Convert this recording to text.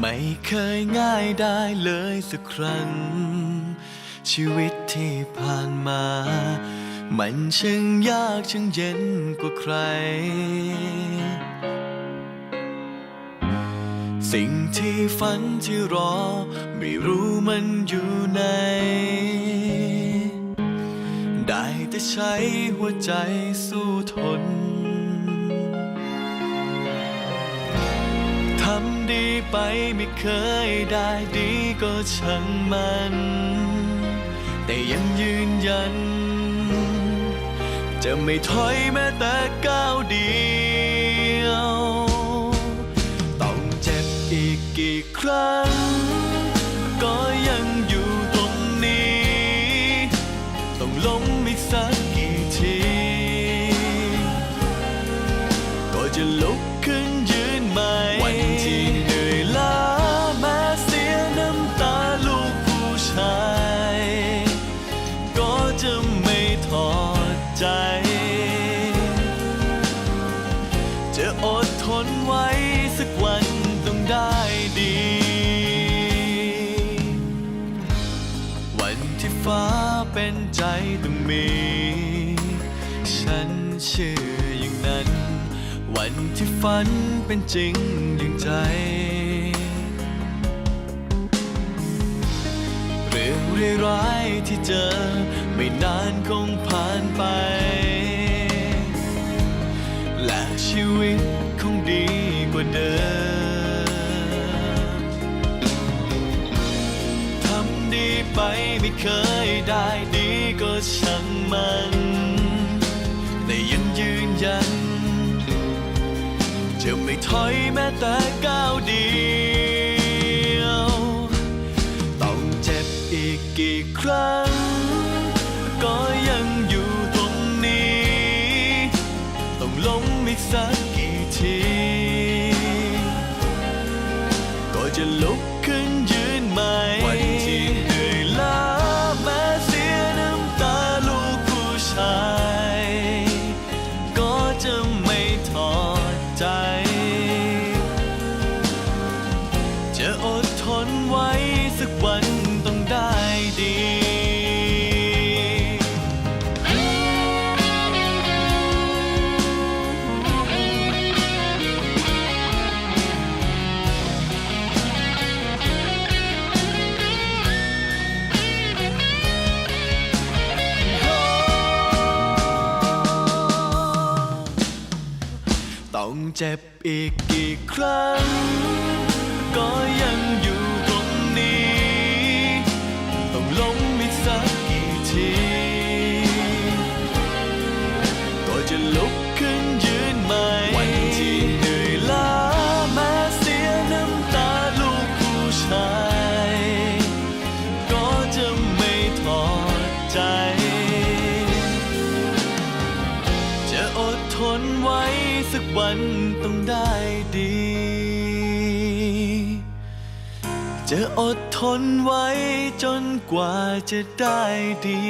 ไม่เคยง่ายได้เลยสักครั้ง ชีวิตที่ผ่านมา มันช่างยากช่างเย็นกว่าใคร สิ่งที่ฝันที่รอ ไม่รู้มันอยู่ไหนได้แต่ใช้หัวใจสู้ทน ทำดีไปไม่เคยได้ดีก็ช่างมัน แต่ยังยืนยัน จะไม่ถอยแม้แต่ก้าวเดียว ต้องเจ็บอีกกี่ครั้ง เป็นใจต้องมี ฉันเชื่ออย่างนั้น วันที่ฝันเป็นจริงอย่างใจ เรื่องร้ายๆที่เจอ ไม่นานคงผ่านไป และชีวิต ไม่เคยได้ดีก็ช่างมัน แต่ยังยืนยัน จะไม่ถอยแม้แต่ก้าวเดียว สักวันต้องได้ดีต้องเจ็บอีกกี่ครั้ง ก็ยัง สักวันต้องได้ดี จะอดทนไว้จนกว่าจะได้ดี